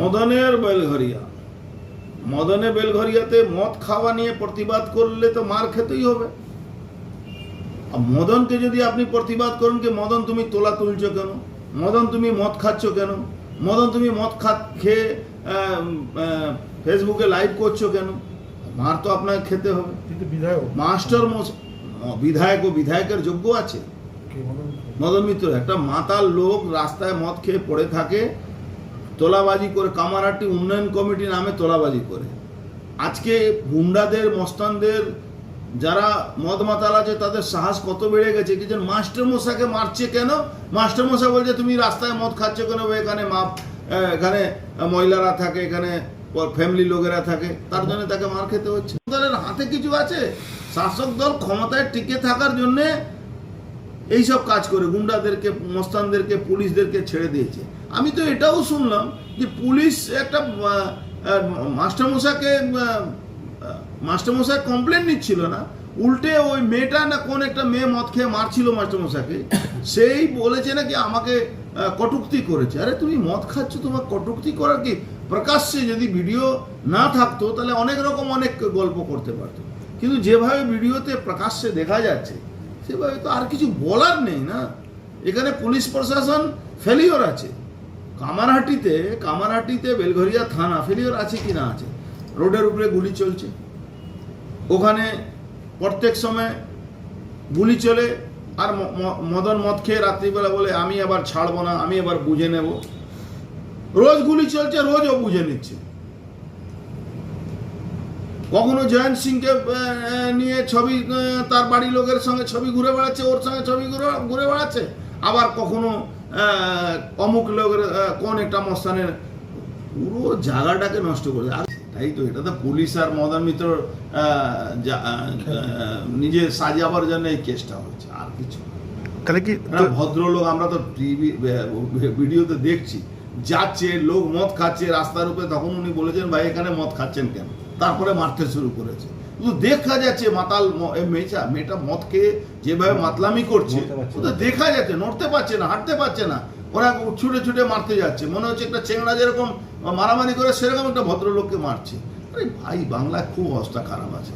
মদনের বেলঘরিয়া। মদনে বেলঘরিয়াতে মদ খাওয়া নিয়ে প্রতিবাদ করলে তো মার খেতেই হবে। আর মদনকে যদি আপনি প্রতিবাদ করেন কি মদন তুমি তোলা তুলছ কেন? মদন তুমি মদ খাচ্ছ কেন? মদন তুমি মদ খা খেয়ে ফেসবুকে লাইভ করছ কেন? মার তো আপনাকে খেতে হবে। কিন্তু বিধায়ক। মাস্টার বিধায়ক ও বিধায়কের যোগ্য আছে। মদন মিত্র একটা মাতাল লোক রাস্তায় মদ খেয়ে পড়ে থাকে। তোলাবাজি করে কামারাটি উন্নয়ন কমিটি নামে তোলাবাজি করে। আজকে গুন্ডাদের, মস্তানদের যারা মদ মাতাল আছে, তাদের সাহস কত বেড়ে গেছে কি যেন মাস্টার মশাকে মারছে কেন? মাস্টার মশা বলছে, তুমি রাস্তায় মদ খাচ্ছ কেন এখানে মা এখানে মহিলারা থাকে, এখানে ফ্যামিলি লোকেরা থাকে। তার জন্য তাকে মার খেতে হচ্ছে। দলের হাতে কিছু আছে। শাসক দল ক্ষমতায় টিকে থাকার জন্যে এইসব কাজ করে গুন্ডাদেরকে, মস্তানদেরকে, পুলিশদেরকে ছেড়ে দিয়েছে। আমি তো এটাও শুনলাম যে পুলিশ একটা মাস্টারমশাকে মাস্টারমশাই কমপ্লেন নিচ্ছিল না। উল্টে ওই মেয়েটা না কোন একটা মেয়ে মদ খেয়ে মারছিল মাস্টারমশাকে সেই বলেছে নাকি আমাকে কটুক্তি করেছে। আরে তুমি মদ খাচ্ছ, তোমার কটুক্তি করার কি প্রকাশ্যে যদি ভিডিও না থাকতো, তাহলে অনেক রকম অনেক গল্প করতে পারতো। কিন্তু যেভাবে ভিডিওতে প্রকাশ্যে দেখা যাচ্ছে সেভাবে তো আর কিছু বলার নেই না। এখানে পুলিশ প্রশাসন ফেলিওর আছে। কামারহাটিতে কামারহাটিতে বেলঘরিয়া থানা ফেলিওর আছে কি না আছে? রোডের উপরে গুলি চলছে। ওখানে প্রত্যেক সময় গুলি চলে। আর মদন মদ খেয়ে রাত্রিবেলা বলে, আমি আবার ছাড়বো না, আমি এবার বুঝে নেব। রোজ গুলি চলছে রোজ ও বুঝে নিচ্ছে। কখনো জয়ন্ত সিংকে নিয়ে ছবি তার বাড়ির লোকের সঙ্গে ছবি ঘুরে বেড়াচ্ছে ওর সঙ্গে ছবি ঘুরে ঘুরে বেড়াচ্ছে? আবার কখনো অমুক লোকের কোন একটা মস্তানের পুরো জায়গাটাকে নষ্ট করে আর তাই তো এটা তো পুলিশ আর মদন মিত্র নিজে সাজাবার জন্য এই কেসটা হচ্ছে আর কিছু তাহলে কি ভদ্রলোক আমরা তো টিভি ভিডিওতে দেখছি যাচ্ছে লোক মদ খাচ্ছে রাস্তার উপরে তখন উনি বলেছেন ভাই এখানে মদ খাচ্ছেন কেন? তারপরে মারতে শুরু করেছে। কিন্তু দেখা যাচ্ছে মাতাল মেয়েটা মেয়েটা মদ খেয়ে যেভাবে মাতলামি করছে নড়তে পারছে ও তো দেখা যাচ্ছে নড়তে পারছে না হাঁটতে পারছে না। ওরা ছুটে ছুটে মারতে যাচ্ছে। মনে হচ্ছে একটা চেংড়া যেরকম মারামারি করে সেরকম একটা ভদ্রলোককে মারছে। আরে ভাই বাংলায় খুব অবস্থা খারাপ আছে।